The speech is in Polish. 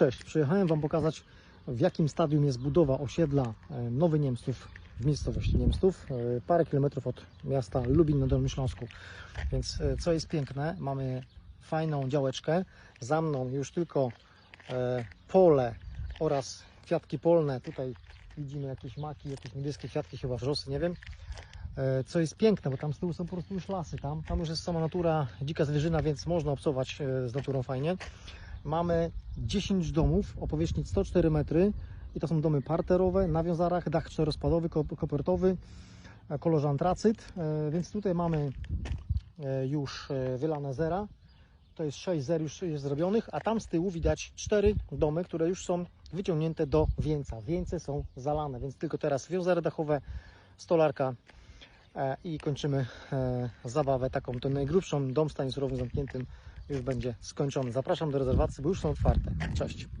Cześć, przyjechałem Wam pokazać w jakim stadium jest budowa osiedla e, Nowy Niemców w miejscowości Niemców, e, parę kilometrów od miasta Lubin na Dolnym Śląsku. Więc e, co jest piękne, mamy fajną działeczkę, za mną już tylko pole oraz kwiatki polne, tutaj widzimy jakieś maki, jakieś niebieskie kwiatki, chyba wrzosy, nie wiem. Co jest piękne, bo tam z tyłu są po prostu już lasy, tam, tam już jest sama natura, dzika zwierzyna, więc można obcować z naturą fajnie. Mamy 10 domów o powierzchni 104 metry i to są domy parterowe, na wiązarach, dach czterospadowy, kop- kopertowy, e, kolorze antracyt, e, więc tutaj mamy e, już wylane zera, to jest 6 zer już jest zrobionych, a tam z tyłu widać 4 domy, które już są wyciągnięte do wieńca. Wieńce są zalane, więc tylko teraz wiązary dachowe, stolarka i kończymy zabawę taką, tą najgrubszą, dom w stanie surowym zamkniętym już będzie skończony. Zapraszam do rezerwacji, bo już są otwarte. Cześć.